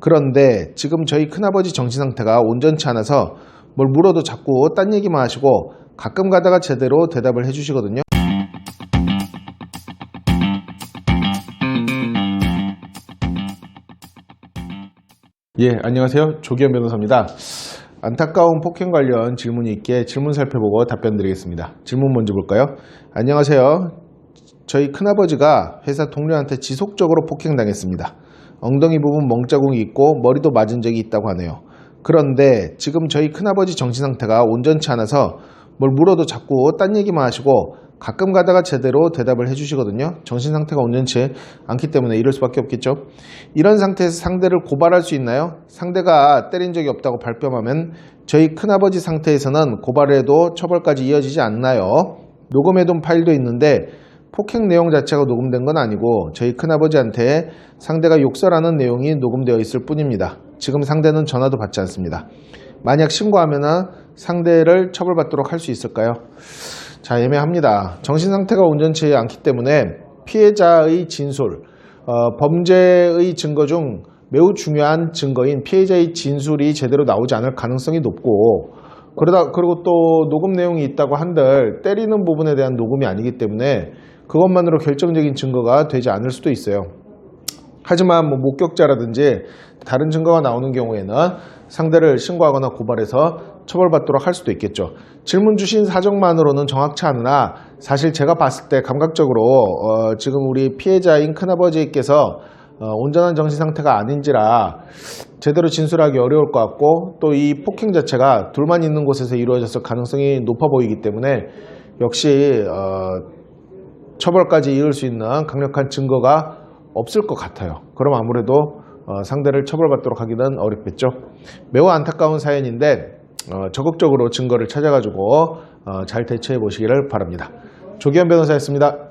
그런데 지금 저희 큰아버지 정신 상태가 온전치 않아서 뭘 물어도 자꾸 딴 얘기만 하시고 가끔 가다가 제대로 대답을 해주시거든요. 예, 안녕하세요. 조기현 변호사입니다. 안타까운 폭행 관련 질문이 있게 질문 살펴보고 답변 드리겠습니다. 질문 먼저 볼까요? 안녕하세요. 저희 큰아버지가 회사 동료한테 지속적으로 폭행당했습니다. 엉덩이 부분 멍자국이 있고 머리도 맞은 적이 있다고 하네요. 그런데 지금 저희 큰아버지 정신 상태가 온전치 않아서 뭘 물어도 자꾸 딴 얘기만 하시고 가끔 가다가 제대로 대답을 해주시거든요. 정신 상태가 온전치 않기 때문에 이럴 수밖에 없겠죠. 이런 상태에서 상대를 고발할 수 있나요? 상대가 때린 적이 없다고 발뺌하면 저희 큰아버지 상태에서는 고발을 해도 처벌까지 이어지지 않나요? 녹음해둔 파일도 있는데 폭행 내용 자체가 녹음된 건 아니고 저희 큰아버지한테 상대가 욕설하는 내용이 녹음되어 있을 뿐입니다. 지금 상대는 전화도 받지 않습니다. 만약 신고하면 상대를 처벌받도록 할 수 있을까요? 자, 애매합니다. 정신 상태가 온전치 않기 때문에 피해자의 진술, 어, 범죄의 증거 중 매우 중요한 증거인 피해자의 진술이 제대로 나오지 않을 가능성이 높고 그러다 그리고 또 녹음 내용이 있다고 한들 때리는 부분에 대한 녹음이 아니기 때문에 그것만으로 결정적인 증거가 되지 않을 수도 있어요. 하지만 뭐 목격자라든지 다른 증거가 나오는 경우에는 상대를 신고하거나 고발해서 처벌받도록 할 수도 있겠죠. 질문 주신 사정만으로는 정확치 않으나 사실 제가 봤을 때 감각적으로 어, 지금 우리 피해자인 큰아버지께서 어, 온전한 정신 상태가 아닌지라 제대로 진술하기 어려울 것 같고 또 이 폭행 자체가 둘만 있는 곳에서 이루어졌을 가능성이 높아 보이기 때문에 역시 어, 처벌까지 이을 수 있는 강력한 증거가 없을 것 같아요. 그럼 아무래도 어, 상대를 처벌받도록 하기는 어렵겠죠. 매우 안타까운 사연인데 어, 적극적으로 증거를 찾아가지고 어, 잘 대처해 보시기를 바랍니다. 조기현 변호사였습니다.